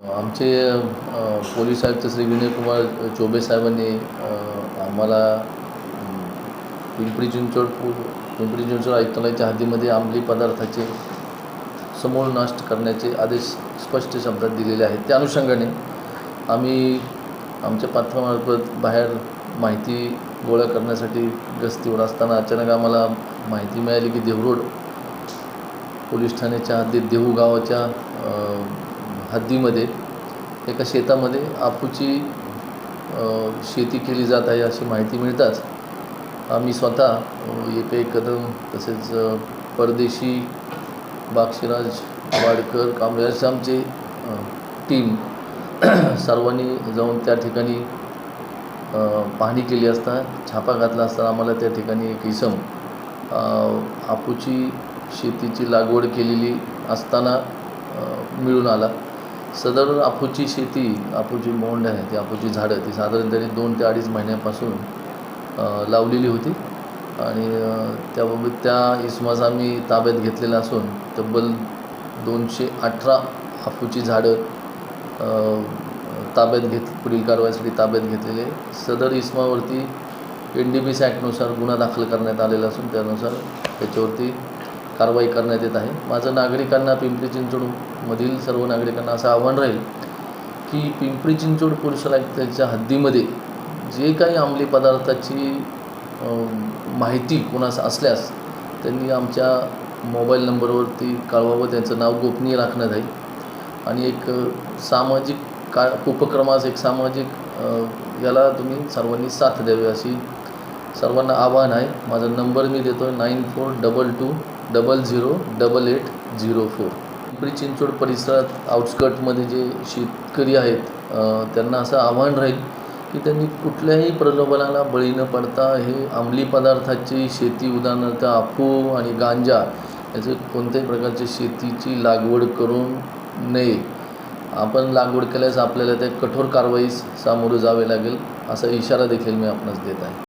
आमचे पोलीस आयुक्त श्री विनयकुमार चोबे साहेबांनी आम्हाला पिंपरी चिंचवड पिंपरी चिंचवड आयुक्तालयाच्या हद्दीमध्ये अंमली पदार्थाचे समूळ नष्ट करण्याचे आदेश स्पष्ट शब्दात दिलेले आहेत. त्या अनुषंगाने आम्ही आमच्या पथकामार्फत बाहेर माहिती गोळा करण्यासाठी गस्तीवर असताना अचानक आम्हाला माहिती मिळाली की देवरोड पोलीस ठाण्याच्या हद्दीत देहू गावाच्या हद्दीमध्ये एका शेतामध्ये आपूची शेती केली जात आहे अशी माहिती मिळताच आम्ही स्वतः येते कदम तसेच परदेशी बाक्षीराज वाडकर कामराज आमचे टीम सर्वांनी जाऊन त्या ठिकाणी पाहणी केली असता छापा घातला असता आम्हाला त्या ठिकाणी एक इसम आपूची शेतीची लागवड केलेली असताना मिळून आला. सदर आपूची शेती आपूची मोंड आहे ती आपूची झाडं ती साधारण तरी दोन ते अडीच महिन्यापासून लावलेली होती. आणि त्याबाबत त्या इसमास आम्ही ताब्यात घेतलेला असून तब्बल दोनशे अठरा आपूची झाडं ताब्यात घेत पुढील कारवाईसाठी ताब्यात घेतलेले. सदर इस्मावरती एन डी बी सी ॲक्टनुसार गुन्हा दाखल करण्यात आलेला असून त्यानुसार त्याच्यावरती कारवाई करण्यात येत आहे. माझं नागरिकांना पिंपरी चिंचवडमधील सर्व नागरिकांना असं आव्हान राहील की पिंपरी चिंचवड पोलीस आयुक्ताच्या हद्दीमध्ये जे काही अंमली पदार्थाची माहिती कोणास असल्यास त्यांनी आमच्या मोबाईल नंबरवरती कळवावं. त्यांचं नाव गोपनीय राखण्यात येईल आणि एक सामाजिक का उपक्रमास एक सामाजिक याला तुम्ही सर्वांनी साथ द्यावी अशी सर्वांना आव्हान आहे. माझा नंबर मी देतो nine four double two double zero double eight zero four. Pimpri Chinchwad परिसरात आउटस्कटमध्ये जे शेतकरी आहेत त्यांना असं आव्हान राहील की त्यांनी कुठल्याही प्रलोभनाला बळी न पडता हे अंमली पदार्थाची शेती उदाहरणार्थ अफू आणि गांजा याचे कोणत्याही प्रकारची शेतीची लागवड करून नये. आपण लागवड केल्यास आपल्याला त्या कठोर कारवाईस सामोरे जावे लागेल असा इशारा देखील मी आपणास देत आहे.